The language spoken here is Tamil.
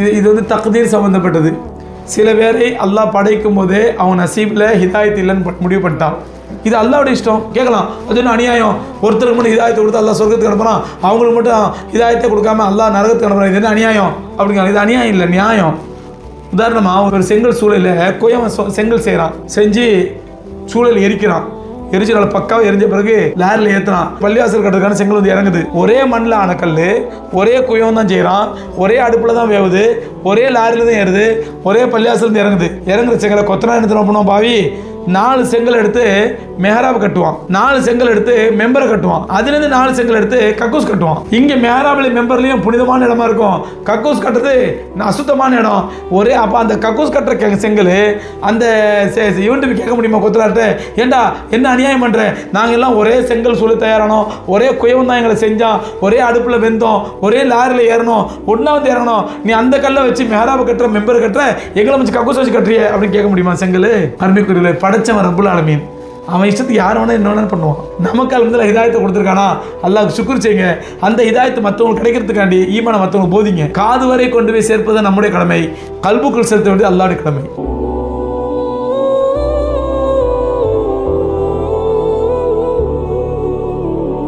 இது இது வந்து தக்தீர் சம்மந்தப்பட்டது சில பேரை அல்லாஹ் படைக்கும் போதே அவன் நசீபில் ஹிதாயத் இல்லைன்னு முடிவு பண்ணிட்டான். இது அல்லாவுடைய இஷ்டம். கேட்கலாம். அது என்ன அநியாயம்? ஒருத்தருக்கு மட்டும் ஹிதாயத்தை கொடுத்து அல்லாஹ் சொர்க்கத்துக்கு அனுப்புறான். அவங்களுக்கு மட்டும் ஹிதாயத்தை கொடுக்காம அல்லாஹ் நரகத்துக்கு அனுப்புறான். இது என்ன அநியாயம்? அப்படிங்கிறாங்க இது அநியாயம் இல்லை நியாயம். உதாரணமாக ஒரு செங்கல் சூழலில் குயவன் செங்கல் செய்கிறான் செஞ்சு சூழல் எரிக்கிறான். எரிச்சு நல்ல பக்காவாக எரிஞ்ச பிறகு லேரில் ஏற்றுறான் பள்ளிவாசல் கட்டுறதுக்கான செங்கல் வந்து இறங்குது. ஒரே மண்ணில் அணக்கல் ஒரே குயம் தான் செய்கிறான் ஒரே அடுப்பில் தான் வேவுது ஒரே லாரியில் தான் ஏறுது ஒரே பள்ளிவாசல் இருந்து இறங்குது. இறங்குற செங்கலை கொத்தனா எடுத்து பண்ணுவோம் பாவி? நாலு செங்கல் எடுத்து மெஹராப் கட்டுவான். நாலு செங்கல் எடுத்து மெம்பரை கட்டுவான். அதுலேருந்து நாலு செங்கல் எடுத்து கக்கூஸ் கட்டுவான். இங்கே மெஹராப்லையும் மெம்பர்லையும் புனிதமான இடமா இருக்கும். கக்கூஸ் கட்டுறது அசுத்தமான இடம். ஒரே அப்போ அந்த கக்கூஸ் கட்டுற செங்கல் அந்த யூனிட்டுக்கு கேட்க முடியுமா கொத்தலாட்ட ஏண்டா என்ன அநியாயம் பண்ணுற நாங்கள் எல்லாம் ஒரே செங்கல் சொல்லி தயாரானோம். ஒரே குயவம் தான் எங்களை செஞ்சோம் ஒரே அடுப்பில் வெந்தோம். ஒரே லாரியில் ஏறணும். ஒன்றா வந்து இறங்கணும். நீ அந்த கல்லை வச்சு மெஹராப் கட்டுற மெம்பர் கட்டுற எங்களை வச்சு கக்கூஸ் வச்சு கட்டுறிய அப்படின்னு கேட்க முடியுமா செங்கல்? அருமைக்குரியல படைச்சவன் ரப்புல் ஆலமீன். அவன் இஷ்டத்துக்கு யார் வேணால் என்ன வேணாலும் பண்ணுவான். நமக்கு அல்லது ஹிதாயத்தை கொடுத்துருக்கானா? அல்லாஹ் சுக்குர் செய்யுங்க. அந்த ஹிதாயத்தை மற்றவங்களுக்கு கிடைக்கிறதுக்காண்டி ஈமான மற்றவங்க போதிங்க. காது வரை கொண்டு போய் சேர்ப்பது நம்முடைய கடமை. கல்புக்குள் செலுத்த வேண்டியது அல்லாவுடைய கடமை.